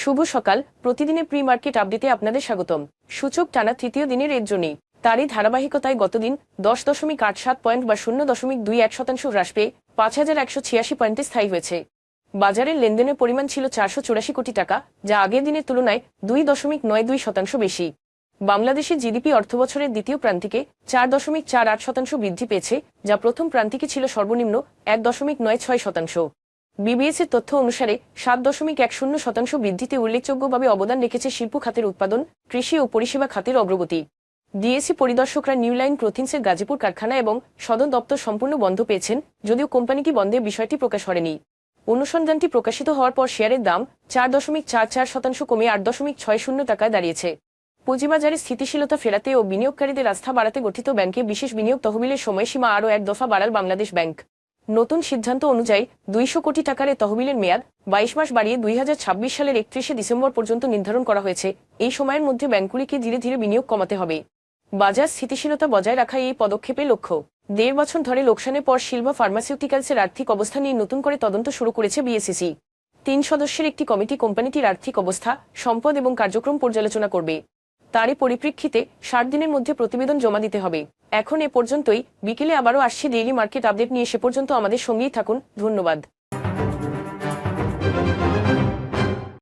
শুভ সকাল। প্রতিদিনের pre market আপডেটে আপনাদের স্বাগতম। সূচক টানা তৃতীয় দিনের এর জন্যই তারই ধারাবাহিকতায় গতদিন দশ দশমিক আট সাত পয়েন্ট বা শূন্য দশমিক দুই এক শতাংশ হ্রাস পেয়ে পাঁচ হাজার একশো ছিয়াশি পয়েন্টে স্থায়ী হয়েছে। বাজারের লেনদেনের পরিমাণ ছিল চারশো চুরাশি কোটি টাকা, যা আগের দিনের তুলনায় দুই দশমিক নয় দুই শতাংশ বেশি। বাংলাদেশের জিডিপি অর্থবছরের দ্বিতীয় প্রান্তিকে চার দশমিক চার আট শতাংশ বৃদ্ধি পেয়েছে, যা প্রথম প্রান্তিকে ছিল সর্বনিম্ন এক দশমিক নয় ছয় শতাংশ। বিবিএস এর তথ্য অনুসারে সাত দশমিক এক শূন্য শতাংশ বৃদ্ধিতে উল্লেখযোগ্যভাবে অবদান রেখেছে শিল্প খাতের উৎপাদন, কৃষি ও পরিষেবা খাতের অগ্রগতি। ডিএসসি পরিদর্শকরা নিউ লাইন গাজীপুর কারখানা এবং সদর দপ্তর সম্পূর্ণ বন্ধ পেয়েছেন, যদিও কোম্পানিটি বন্ধের বিষয়টি প্রকাশ করেনি। অনুসন্ধানটি প্রকাশিত হওয়ার পর শেয়ারের দাম চার দশমিক চার চার শতাংশ কমে আট দশমিক ছয় শূন্য টাকায় দাঁড়িয়েছে। পুঁজিবাজারে স্থিতিশীলতা ফেরাতে ও বিনিয়োগকারীদের আস্থা বাড়াতে গঠিত ব্যাংকে বিশেষ বিনিয়োগ তহবিলের সময়সীমা আরও এক দফা বাড়াল বাংলাদেশ ব্যাংক। নতুন সিদ্ধান্ত অনুযায়ী দুইশো কোটি টাকার এ তহবিলের মেয়াদ বাইশ মাস বাড়িয়ে দুই ছাব্বিশ সালের একত্রিশে ডিসেম্বর পর্যন্ত নির্ধারণ করা হয়েছে। এই সময়ের মধ্যে ব্যাংকগুলিকে ধীরে ধীরে বিনিয়োগ কমাতে হবে। বাজার স্থিতিশীলতা বজায় রাখা এই পদক্ষেপের লক্ষ্য। দেড় বছর ধরে লোকসানের পর শিল্পা ফার্মাসিউটিক্যালসের আর্থিক অবস্থা নিয়ে নতুন করে তদন্ত শুরু করেছে বিএসিসি তিন সদস্যের একটি কমিটি কোম্পানিটির আর্থিক অবস্থা, সম্পদ এবং কার্যক্রম পর্যালোচনা করবে। তারই পরিপ্রেক্ষিতে ষাট দিনের মধ্যে প্রতিবেদন জমা দিতে হবে। এখন এ পর্যন্তই। বিকেলে আবারও আসছি ডেইলি মার্কেট আপডেট নিয়ে। সে পর্যন্ত আমাদের সঙ্গেই থাকুন। ধন্যবাদ।